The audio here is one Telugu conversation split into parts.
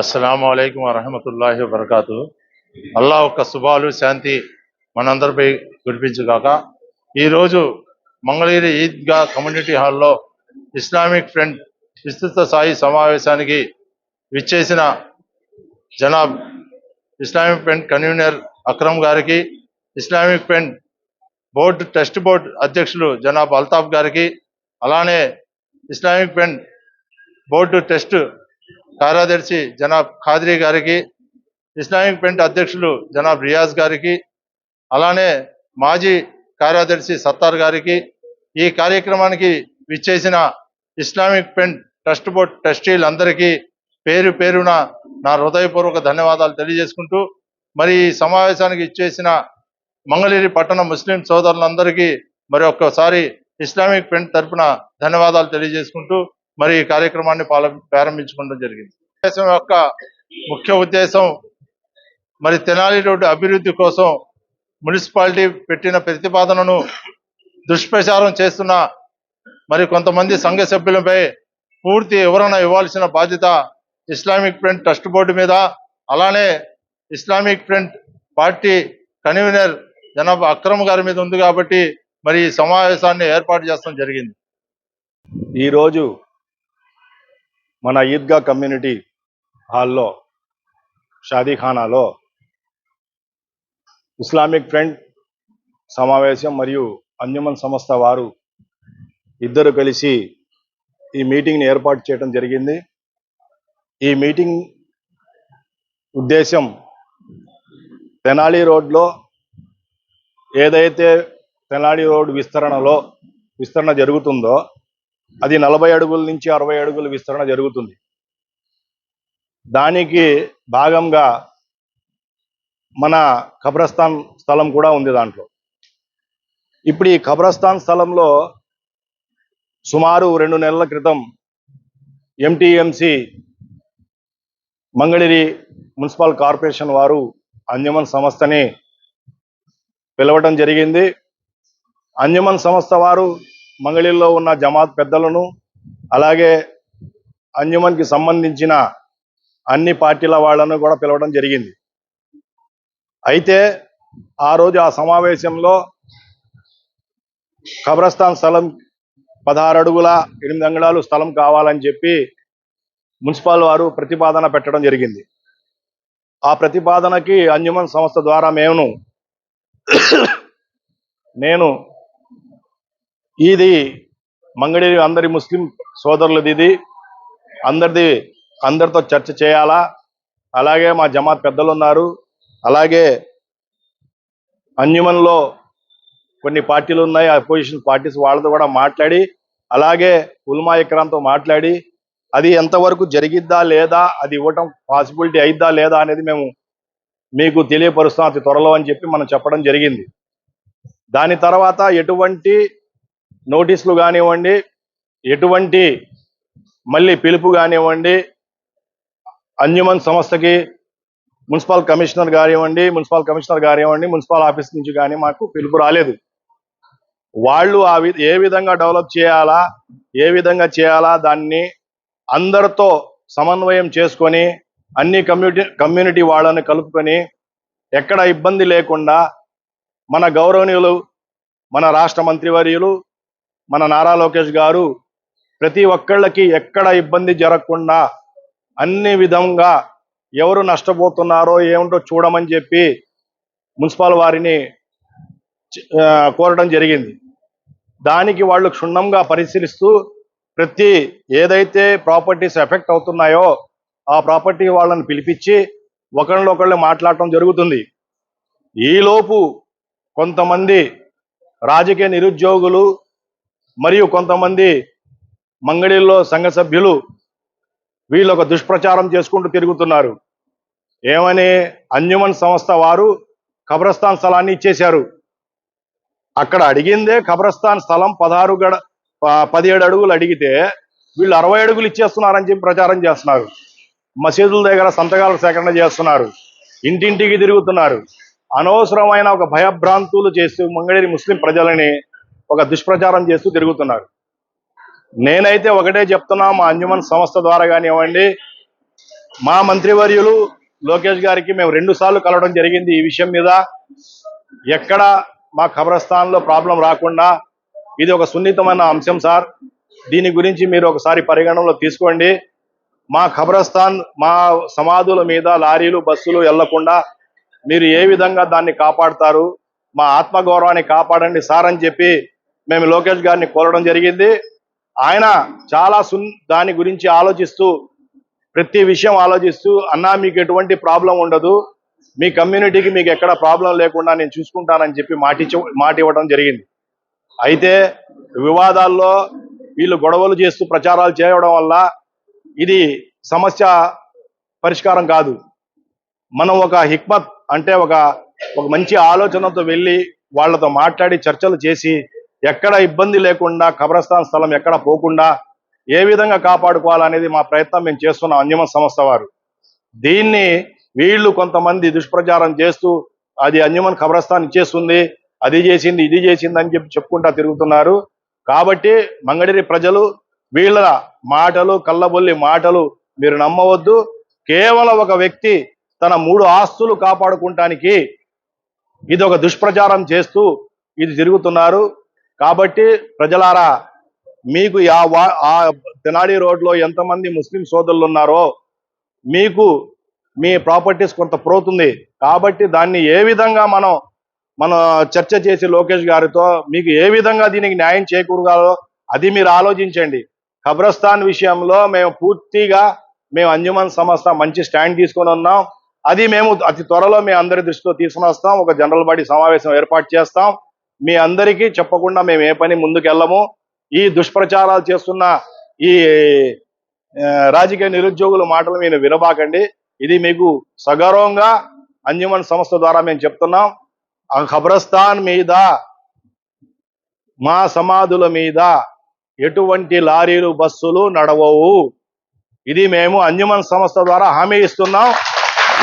అస్సలం అయికం వరహమతుల్లాహి వబర్కాతు. అల్లా యొక్క శుభాలు శాంతి మనందరిపై కురిపించుగాక ఈరోజు మంగళగిరి ఈద్గా కమ్యూనిటీ హాల్లో ఇస్లామిక్ ఫ్రంట్ విస్తృత స్థాయి సమావేశానికి విచ్చేసిన జనాబ్ ఇస్లామిక్ ఫ్రంట్ కన్వీనర్ అక్రమ్ గారికి Islamic front board test board అధ్యక్షులు జనాబ్ అల్తాఫ్ గారికి అలానే ఇస్లామిక్ ఫ్రంట్ బోర్డు టెస్ట్ కార్యదర్శి జనాబ్ ఖాద్రీ గారికి ఇస్లామిక్ ఫ్రంట్ అధ్యక్షులు జనాబ్ రియాజ్ గారికి అలానే మాజీ కార్యదర్శి సత్తార్ గారికి ఈ కార్యక్రమానికి విచ్చేసిన ఇస్లామిక్ ఫ్రంట్ ట్రస్ట్ బోర్డ్ ట్రస్టీలందరికీ పేరు పేరున నా హృదయపూర్వక ధన్యవాదాలు తెలియజేసుకుంటూ మరి ఈ సమావేశానికి ఇచ్చేసిన మంగళగిరి పట్టణ ముస్లిం సోదరులందరికీ మరి ఒక్కసారి ఇస్లామిక్ ఫ్రంట్ తరపున ధన్యవాదాలు తెలియజేసుకుంటూ మరి ఈ కార్యక్రమాన్ని పాల ప్రారంభించుకోవడం జరిగింది. దేశం యొక్క ముఖ్య ఉద్దేశం మరి తెనాలి రోడ్డు అభివృద్ధి కోసం మున్సిపాలిటీ పెట్టిన ప్రతిపాదనను దుష్ప్రచారం చేస్తున్న మరి కొంతమంది సంఘ సభ్యులపై పూర్తి వివరణ ఇవ్వాల్సిన బాధ్యత ఇస్లామిక్ ఫ్రంట్ ట్రస్ట్ బోర్డు మీద అలానే ఇస్లామిక్ ఫ్రంట్ పార్టీ కన్వీనర్ జనాబ్ అక్రమ్ గారి మీద ఉంది కాబట్టి మరి ఈ సమావేశాన్ని ఏర్పాటు చేస్తాం జరిగింది. ఈరోజు మన ఈద్గా కమ్యూనిటీ హాల్లో షాదీఖానాలో ఇస్లామిక్ ఫ్రంట్ సమావేశం మరియు అంజుమన్ సంస్థ వారు ఇద్దరు కలిసి ఈ మీటింగ్ని ఏర్పాటు చేయడం జరిగింది. ఈ మీటింగ్ ఉద్దేశం తెనాలి రోడ్లో ఏదైతే తెనాలి రోడ్ విస్తరణలో విస్తరణ జరుగుతుందో అది నలభై అడుగుల నుంచి అరవై అడుగుల విస్తరణ జరుగుతుంది. దానికి భాగంగా మన కబ్రస్థాన్ స్థలం కూడా ఉంది దాంట్లో. ఇప్పుడు ఈ కబ్రస్థాన్ స్థలంలో సుమారు రెండు నెలల క్రితం ఎంటీఎంసి మంగళగిరి మున్సిపల్ కార్పొరేషన్ వారు అంజమన్ సంస్థని పిలవటం జరిగింది. అంజమన్ సంస్థ వారు మంగళగిరిలో ఉన్న జమాత్ పెద్దలను అలాగే అంజుమన్కి సంబంధించిన అన్ని పార్టీల వాళ్ళను కూడా పిలవడం జరిగింది. అయితే ఆ రోజు ఆ సమావేశంలో కబ్రస్తాన్ స్థలం పదహారు అడుగుల ఎనిమిది అంగళాలు స్థలం కావాలని చెప్పి మున్సిపల్ వారు ప్రతిపాదన పెట్టడం జరిగింది. ఆ ప్రతిపాదనకి అంజుమన్ సంస్థ ద్వారా మేము నేను ఇది మంగళగిరి అందరి ముస్లిం సోదరులది ఇది. అందరిది అందరితో చర్చ చేయాలా? అలాగే మా జమాత్ పెద్దలు ఉన్నారు అలాగే అంజుమన్లో కొన్ని పార్టీలు ఉన్నాయి అపోజిషన్ పార్టీస్ వాళ్ళతో కూడా మాట్లాడి అలాగే ఉల్మా ఇక్రాంతో మాట్లాడి అది ఎంతవరకు జరిగిద్దా లేదా అది ఇవ్వటం పాసిబిలిటీ అయిద్దా లేదా అనేది మేము మీకు తెలియపరుస్తాం. అతి త్వరలో అని చెప్పి మనం చెప్పడం జరిగింది. దాని తర్వాత ఎటువంటి నోటీసులు కానివ్వండి ఎటువంటి మళ్ళీ పిలుపు కానివ్వండి అంజుమన్ సంస్థకి మున్సిపల్ కమిషనర్ కానివ్వండి మున్సిపల్ కమిషనర్ కానివ్వండి మున్సిపల్ ఆఫీస్ నుంచి కానీ మాకు పిలుపు రాలేదు. వాళ్ళు ఆ వి ఏ విధంగా డెవలప్ చేయాలా ఏ విధంగా చేయాలా దాన్ని అందరితో సమన్వయం చేసుకొని అన్ని కమ్యూనిటీ కమ్యూనిటీ వాళ్ళని కలుపుకొని ఎక్కడ ఇబ్బంది లేకుండా మన గౌరవనీయులు మన రాష్ట్ర మంత్రివర్యులు మన నారా లోకేష్ గారు ప్రతి ఒక్కళ్ళకి ఎక్కడ ఇబ్బంది జరగకుండా అన్ని విధంగా ఎవరు నష్టపోతున్నారో ఏమిటో చూడమని చెప్పి మున్సిపల్ వారిని కోరడం జరిగింది. దానికి వాళ్ళు క్షుణ్ణంగా పరిశీలిస్తూ ప్రతి ఏదైతే ప్రాపర్టీస్ ఎఫెక్ట్ అవుతున్నాయో ఆ ప్రాపర్టీ వాళ్ళని పిలిపించి ఒకళ్ళొకళ్ళు మాట్లాడటం జరుగుతుంది. ఈలోపు కొంతమంది రాజకీయ నిరుద్యోగులు మరియు కొంతమంది మంగళీల్లో సంఘ సభ్యులు వీళ్ళు ఒక దుష్ప్రచారం చేసుకుంటూ తిరుగుతున్నారు. ఏమని అంజుమన్ సంస్థ వారు కబ్రస్థాన్ స్థలాన్ని ఇచ్చేశారు. అక్కడ అడిగిందే కబ్రస్థాన్ స్థలం పదహారు గడ పదిహేడు అడుగులు అడిగితే వీళ్ళు అరవై అడుగులు ఇచ్చేస్తున్నారని చెప్పి ప్రచారం చేస్తున్నారు. మసీదుల దగ్గర సంతకాల సేకరణ చేస్తున్నారు. ఇంటింటికి తిరుగుతున్నారు. అనవసరమైన ఒక భయభ్రాంతులు చేస్తూ మంగళగిరి ముస్లిం ప్రజలని ఒక దుష్ప్రచారం చేస్తూ తిరుగుతున్నారు. నేనైతే ఒకటే చెప్తున్నా మా అంజుమన్ సంస్థ ద్వారా కానివ్వండి మా మంత్రివర్యులు లోకేష్ గారికి మేము రెండు సార్లు కలవడం జరిగింది ఈ విషయం మీద. ఎక్కడ మా ఖబరస్థాన్లో ప్రాబ్లం రాకుండా ఇది ఒక సున్నితమైన అంశం సార్. దీని గురించి మీరు ఒకసారి పరిగణనలో తీసుకోండి. మా ఖబరస్థాన్ మా సమాధుల మీద లారీలు బస్సులు వెళ్ళకుండా మీరు ఏ విధంగా దాన్ని కాపాడతారు? మా ఆత్మగౌరవాన్ని కాపాడండి సార్ అని చెప్పి మేము లోకేష్ గారిని కోరడం జరిగింది. ఆయన చాలా సున్ దాని గురించి ఆలోచిస్తూ ప్రతి విషయం ఆలోచిస్తూ అన్నా మీకు ఎటువంటి ప్రాబ్లం ఉండదు. మీ కమ్యూనిటీకి మీకు ఎక్కడ ప్రాబ్లం లేకుండా నేను చూసుకుంటానని చెప్పి మాటిచ్చ మాట ఇవ్వడం జరిగింది. అయితే వివాదాల్లో వీళ్ళు గొడవలు చేస్తూ ప్రచారాలు చేయడం వల్ల ఇది సమస్య పరిష్కారం కాదు. మనం ఒక హిక్మత్ అంటే ఒక ఒక మంచి ఆలోచనతో వెళ్ళి వాళ్ళతో మాట్లాడి చర్చలు చేసి ఎక్కడ ఇబ్బంది లేకుండా కబ్రస్థాన్ స్థలం ఎక్కడ పోకుండా ఏ విధంగా కాపాడుకోవాలనేది మా ప్రయత్నం మేము చేస్తున్నాం అంజమ సంస్థ వారు. దీన్ని వీళ్ళు కొంతమంది దుష్ప్రచారం చేస్తూ అది అంజమన్ ఖబరస్థాన్ ఇచ్చేస్తుంది అది చేసింది ఇది చేసింది అని చెప్పి చెప్పుకుంటా తిరుగుతున్నారు. కాబట్టి మంగడిరి ప్రజలు వీళ్ళ మాటలు కళ్ళబొల్లి మాటలు మీరు నమ్మవద్దు. కేవలం ఒక వ్యక్తి తన మూడు ఆస్తులు కాపాడుకుంటానికి ఇది ఒక దుష్ప్రచారం చేస్తూ ఇది తిరుగుతున్నారు. కాబట్టి ప్రజలారా మీకు ఆ వా- ఆ తెనాలి రోడ్లో ఎంతమంది ముస్లిం సోదరులు ఉన్నారో మీకు మీ ప్రాపర్టీస్ కొంత పోతుంది. కాబట్టి దాన్ని ఏ విధంగా మనం మన చర్చ చేసి లోకేష్ గారితో మీకు ఏ విధంగా దీనికి న్యాయం చేకూరగాలో అది మీరు ఆలోచించండి. ఖబ్రస్థాన్ విషయంలో మేము పూర్తిగా మేము అంజుమన్ సంస్థ మంచి స్టాండ్ తీసుకొని ఉన్నాం. అది మేము అతి త్వరలో మీ అందరి దృష్టిలో తీసుకుని వస్తాం ఒక జనరల్ బాడీ సమావేశం ఏర్పాటు చేస్తాం. మీ అందరికీ చెప్పకుండా మేము ఏ పని ముందుకు వెళ్ళము ఈ దుష్ప్రచారాలు చేస్తున్న ఈ రాజకీయ నిరుద్యోగుల మాటలు మీరు వినబాకండి. ఇది మీకు సగౌరవంగా అంజుమన్ సంస్థ ద్వారా మేము చెప్తున్నాం. ఆ ఖబరస్థాన్ మీద మా సమాధుల మీద ఎటువంటి లారీలు బస్సులు నడవవు. ఇది మేము అంజుమన్ సంస్థ ద్వారా హామీ ఇస్తున్నాం.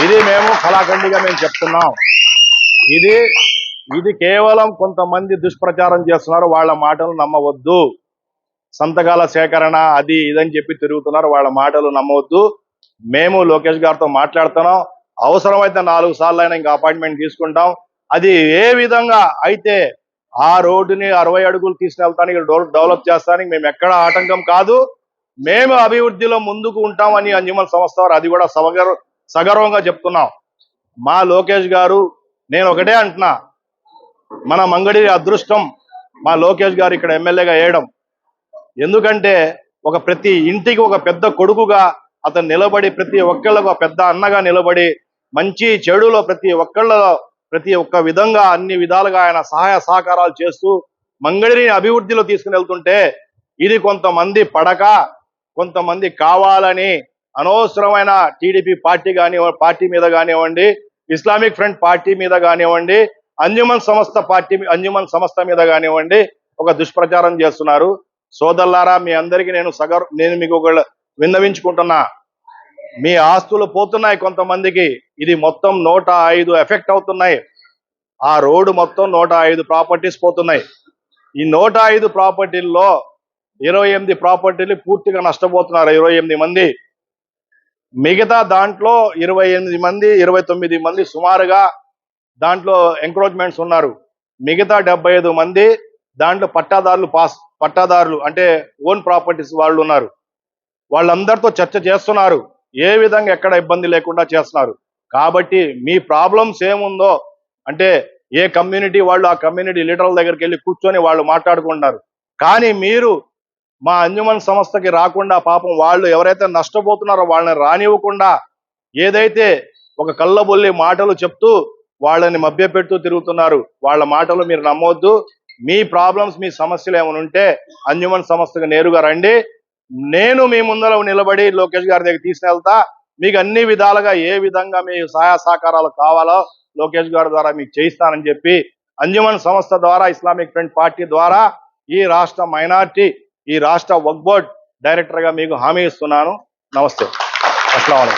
ఇది మేము కళాఖండిగా మేము చెప్తున్నాం. ఇది ఇది కేవలం కొంతమంది దుష్ప్రచారం చేస్తున్నారు. వాళ్ళ మాటలు నమ్మవద్దు. సంతకాల సేకరణ అది ఇదని చెప్పి తిరుగుతున్నారు. వాళ్ళ మాటలు నమ్మవద్దు. మేము లోకేష్ గారితో మాట్లాడుతున్నాం. అవసరమైతే నాలుగు సార్లు అయినా ఇంకా అపాయింట్మెంట్ తీసుకుంటాం. అది ఏ విధంగా అయితే ఆ రోడ్డుని అరవై అడుగులు తీసుకెళ్తానికి డెవలప్ చేస్తానికి మేము ఎక్కడ ఆటంకం కాదు. మేము అభివృద్ధిలో ముందుకు ఉంటామని అంజుమల్ సంస్థ వారు అది కూడా సగర్వ సగర్వంగా చెప్తున్నాం. మా లోకేష్ గారు నేను ఒకటే అంటున్నా. మన మంగడి అదృష్టం మా లోకేష్ గారు ఇక్కడ ఎమ్మెల్యేగా వేయడం. ఎందుకంటే ఒక ప్రతి ఇంటికి ఒక పెద్ద కొడుకుగా అతను నిలబడి ప్రతి ఒక్కళ్ళకు ఒక పెద్ద అన్నగా నిలబడి మంచి చెడులో ప్రతి ఒక్కళ్ళలో ప్రతి ఒక్క విధంగా అన్ని విధాలుగా ఆయన సహాయ సహకారాలు చేస్తూ మంగళిని అభివృద్ధిలో తీసుకుని వెళ్తుంటే ఇది కొంతమంది పడక కొంతమంది కావాలని అనవసరమైన టీడీపీ పార్టీ కాని పార్టీ మీద కానివ్వండి ఇస్లామిక్ ఫ్రంట్ పార్టీ మీద కానివ్వండి అంజుమన్ సంస్థ పార్టీ అంజుమన్ సంస్థ మీద కానివ్వండి ఒక దుష్ప్రచారం చేస్తున్నారు. సోదరులారా మీ అందరికీ నేను సగర్ నేను మీకు ఒక విన్నవించుకుంటున్నా. మీ ఆస్తులు పోతున్నాయి కొంతమందికి. ఇది మొత్తం నూట ఐదు ఎఫెక్ట్ అవుతున్నాయి. ఆ రోడ్డు మొత్తం నూట ఐదు ప్రాపర్టీస్ పోతున్నాయి. ఈ నూట ఐదు ప్రాపర్టీల్లో ఇరవై ఎనిమిది ప్రాపర్టీలు పూర్తిగా నష్టపోతున్నారు ఇరవై ఎనిమిది మంది. మిగతా దాంట్లో ఇరవై ఎనిమిది మంది ఇరవై తొమ్మిది మంది సుమారుగా దాంట్లో ఎంక్రోచ్మెంట్స్ ఉన్నారు. మిగతా డెబ్బై ఐదు మంది దాంట్లో పట్టాదారులు పాస్ పట్టాదారులు అంటే ఓన్ ప్రాపర్టీస్ వాళ్ళు ఉన్నారు. వాళ్ళందరితో చర్చ చేస్తున్నారు. ఏ విధంగా ఎక్కడ ఇబ్బంది లేకుండా చేస్తున్నారు. కాబట్టి మీ ప్రాబ్లమ్స్ ఏముందో అంటే ఏ కమ్యూనిటీ వాళ్ళు ఆ కమ్యూనిటీ లీడర్ల దగ్గరికి వెళ్ళి కూర్చొని వాళ్ళు మాట్లాడుకుంటున్నారు. కానీ మీరు మా అంజుమన్ సంస్థకి రాకుండా పాపం వాళ్ళు ఎవరైతే నష్టపోతున్నారో వాళ్ళని రానివ్వకుండా ఏదైతే ఒక కళ్ళబొల్లి మాటలు చెప్తూ వాళ్ళని మభ్యపెడుతూ తిరుగుతున్నారు. వాళ్ళ మాటలు మీరు నమ్మొద్దు. మీ ప్రాబ్లమ్స్ మీ సమస్యలు ఏమైనా ఉంటే అంజుమన్ సంస్థకు నేరుగా రండి. నేను మీ ముందర నిలబడి లోకేష్ గారి దగ్గర తీసుకెళ్తా. మీకు అన్ని విధాలుగా ఏ విధంగా మీ సహాయ సహకారాలు కావాలో లోకేష్ గారి ద్వారా మీకు చేయిస్తానని చెప్పి అంజుమన్ సంస్థ ద్వారా ఇస్లామిక్ ఫ్రంట్ పార్టీ ద్వారా ఈ రాష్ట్ర మైనార్టీ ఈ రాష్ట్ర వక్బోర్డ్ డైరెక్టర్గా డైరెక్టర్గా మీకు హామీ ఇస్తున్నాను. నమస్తే. అస్సలం